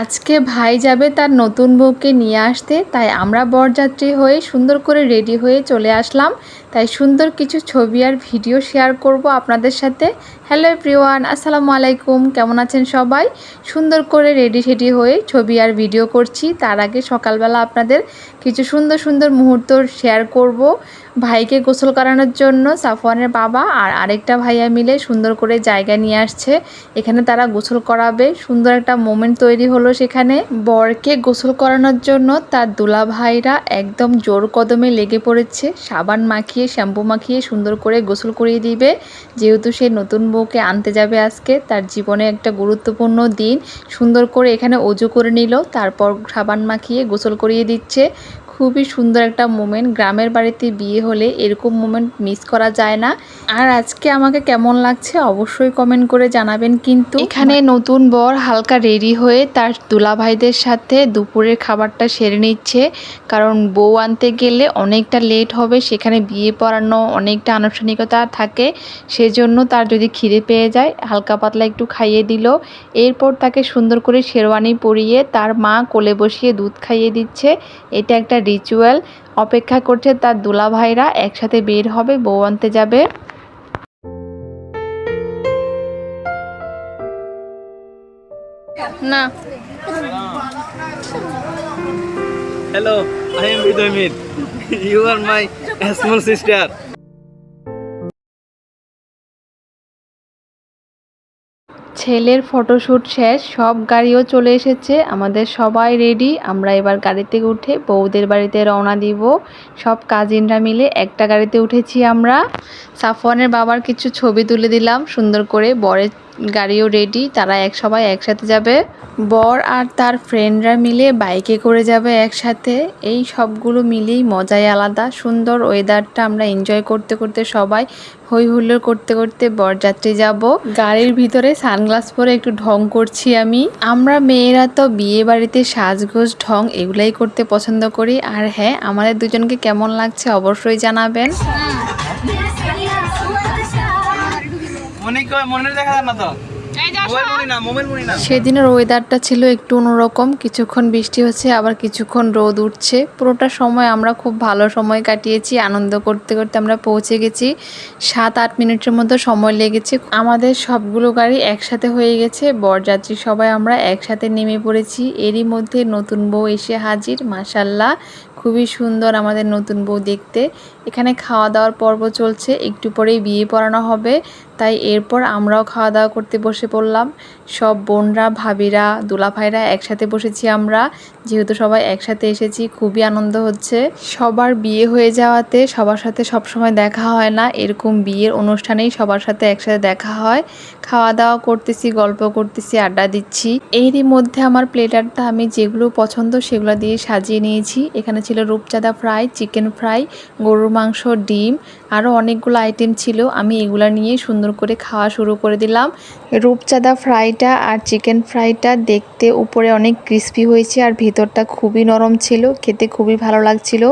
আজকে ভাই যাবে তার নতুন বউকে নিয়ে আসতে, তাই আমরা বরযাত্রী হয়ে সুন্দর করে রেডি হয়ে চলে আসলাম। তাই সুন্দর কিছু ছবি আর ভিডিও শেয়ার করব আপনাদের সাথে। হ্যালো প্রিয়ান আসসালামু আলাইকুম, কেমন আছেন সবাই? সুন্দর করে রেডি সেডি হয়ে ছবি আর ভিডিও করছি। তার আগে সকালবেলা আপনাদের কিছু সুন্দর সুন্দর মুহূর্ত শেয়ার করব। ভাইকে গোসল করানোর জন্য সাফওয়ানের বাবা আর আরেকটা ভাইয়া মিলে সুন্দর করে জায়গা নিয়ে আসছে। এখানে তারা গোসল করাবে। সুন্দর একটা মোমেন্ট তৈরি হলো সেখানে। বরকে গোসল করানোর জন্য তার দুলা ভাইরা একদম জোর কদমে লেগে পড়েছে। সাবান মাখিয়ে শ্যাম্পু মাখিয়ে সুন্দর করে গোসল করিয়ে দিবে। যেহেতু সে নতুন বউকে আনতে যাবে আজকে, তার জীবনে একটা গুরুত্বপূর্ণ দিন। সুন্দর করে এখানে অজু করে নিল, তারপর সাবান মাখিয়ে গোসল করিয়ে দিচ্ছে। খুবই সুন্দর একটা মোমেন্ট গ্রামের বাড়িতে বিয়ে হলে এরকম মোমেন্ট মিস করা যায় না। আর আজকে আমাকে কেমন লাগছে অবশ্যই কমেন্ট করে জানাবেন কিন্তু এখানে নতুন বর হালকা রেডি হয়ে তার দুলাভাইদের সাথে দুপুরের খাবারটা সেরে নিচ্ছে। কারণ বউ আনতে গেলে অনেকটা লেট হবে, সেখানে বিয়ে পড়ানো অনেকটা আনুষ্ঠানিকতা থাকে। সেজন্য তার যদি খিদে পেয়ে যায়, হালকা পাতলা একটু খাইয়ে দিল। এরপর তাকে সুন্দর করে শেরওয়ানি পরিয়ে তার মা কোলে বসিয়ে দুধ খাইয়ে দিচ্ছে। এটা একটা রিচুয়াল অপেক্ষা করছে তার দুলা ভাইরা একসাথে বের হবে বউ আনতে যাবে না I am বিদয়. You are my small sister. ছেলের ফটোশ্যুট শেষ, সব গাড়িও চলে এসেছে, আমাদের সবাই রেডি আমরা এবার গাড়িতে উঠে বৌদের বাড়িতে রওনা দিব। সব কাজিনরা মিলে একটা গাড়িতে উঠেছি আমরা। সাফওয়ানের বাবার কিছু ছবি তুলে দিলাম, সুন্দর করে বরের গাড়িও রেডি তারা এক সবাই একসাথে যাবে। বর আর তার ফ্রেন্ডরা মিলে বাইকে করে যাবে একসাথে। এই সবগুলো মিলেই মজাই আলাদা। সুন্দর ওয়েদারটা আমরা এনজয় করতে করতে সবাই হই হুল্লোড় করতে করতে বরযাত্রী যাব। গাড়ির ভিতরে সানগ্লাস পরে একটু ঢং করছি আমি। আমরা মেয়েরা তো বিয়ে বাড়িতে সাজগোজ, ঢং এগুলাই করতে পছন্দ করি। আর হ্যাঁ আমাদের দুজনকে কেমন লাগছে অবশ্যই জানাবেন। সেদিনের ওয়েদারটা ছিল একটু অন্যরকম কিছুক্ষণ বৃষ্টি হচ্ছে আবার কিছুক্ষণ রোদ উঠছে। পুরোটা সময় আমরা খুব ভালো সময় কাটিয়েছি আনন্দ করতে করতে আমরা পৌঁছে গেছি। সাত আট মিনিটের মতো সময় লেগেছে। আমাদের সবগুলো গাড়ি একসাথে হয়ে গেছে বরযাত্রী সবাই আমরা একসাথে নেমে পড়েছি। এরই মধ্যে নতুন বউ এসে হাজির মাসাল্লাহ খুবই সুন্দর আমাদের নতুন বউ দেখতে। এখানে খাওয়া দাওয়ার পর্ব চলছে একটু পরেই বিয়ে পড়ানো হবে। তাই এরপর আমরাও খাওয়া দাওয়া করতে বসে পড়লাম। সব বোনরা, ভাবিরা, দুলাভাইরা একসাথে বসেছি আমরা। যেহেতু সবাই একসাথে এসেছি, খুবই আনন্দ হচ্ছে। সবার বিয়ে হয়ে যাওয়াতে সবার সাথে সবসময় দেখা হয় না। এরকম বিয়ের অনুষ্ঠানেই সবার সাথে একসাথে দেখা হয়। খাওয়া দাওয়া করতেছি, গল্প করতেছি, আড্ডা দিচ্ছি। এরই মধ্যে আমার প্লেটারটা আমি যেগুলো পছন্দ সেগুলো দিয়ে সাজিয়ে নিয়েছি। এখানে ছিল রূপচাঁদা ফ্রাই চিকেন ফ্রাই গরুর মাংস, ডিম, আরও অনেকগুলো আইটেম ছিল। আমি এগুলো নিয়ে সুন্দর করে খাওয়া শুরু করে দিলাম। রূপচাঁদা ফ্রাইটা আর চিকেন ফ্রাইটা দেখতে উপরে অনেক ক্রিস্পি হয়েছে আর ভেতরটা খুবই নরম ছিল, খেতে খুবই ভালো লাগছিল।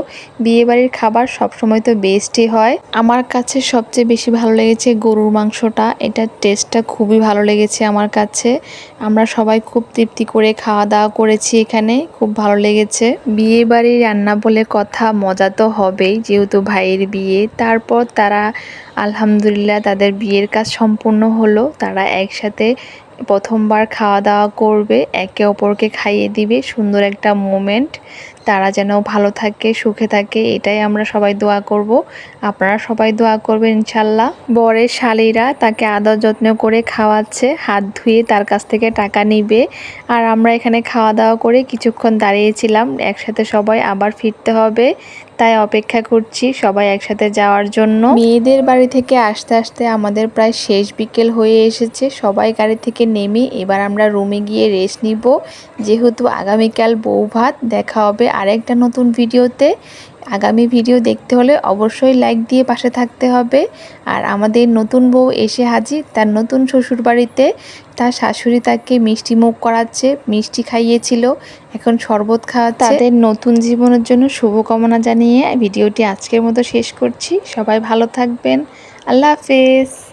বিয়েবাড়ির খাবার সবসময় তো বেস্টই হয়। আমার কাছে সবচেয়ে বেশি ভালো লেগেছে গরুর মাংসটা এটার টেস্টটা খুবই ভালো লেগেছে আমার কাছে। আমরা সবাই খুব তৃপ্তি করে খাওয়া দাওয়া করেছি এখানে, খুব ভালো লেগেছে। বিয়ে বাড়ির রান্না বলে কথা মজা তো হবেই, যেহেতু ভাইয়ের বিয়ে। তারপর তারা আলহামদুলিল্লাহ তাদের বিয়ের কাজ সম্পূর্ণ হলো। তারা একসাথে প্রথমবার খাওয়া দাওয়া করবে, একে অপরকে খাইয়ে দিবে। সুন্দর একটা মোমেন্ট তারা যেন ভালো থাকে, সুখে থাকে, এটাই আমরা সবাই দোয়া করব। আপনারা সবাই দোয়া করবেন ইনশাল্লাহ বরের শালীরা তাকে আদর যত্ন করে খাওয়াচ্ছে, হাত ধুয়ে তার কাছ থেকে টাকা নিবে। আর আমরা এখানে খাওয়া দাওয়া করে কিছুক্ষণ দাঁড়িয়েছিলাম। একসাথে সবাই আবার ফিরতে হবে। তাই অপেক্ষা করছি সবাই একসাথে যাওয়ার জন্য। মেয়েদের বাড়ি থেকে আসতে আসতে আমাদের প্রায় শেষ বিকেল হয়ে এসেছে। সবাই গাড়ি থেকে নেমে এবার আমরা রুমে গিয়ে রেস্ট নিব। যেহেতু আগামীকাল বউ ভাত দেখা হবে আরেকটা নতুন ভিডিওতে আগামী ভিডিও দেখতে হলে অবশ্যই লাইক দিয়ে পাশে থাকতে হবে। আর আমাদের নতুন বউ এসে হাজির, তার নতুন শ্বশুর বাড়িতে তার শাশুড়ি তাকে মিষ্টি মুখ করাচ্ছে, মিষ্টি খাইয়েছিল, এখন শরবত খাওয়া তাদের নতুন জীবনের জন্য শুভকামনা জানিয়ে ভিডিওটি আজকের মতো শেষ করছি। সবাই ভালো থাকবেন। আল্লাহ হাফেজ।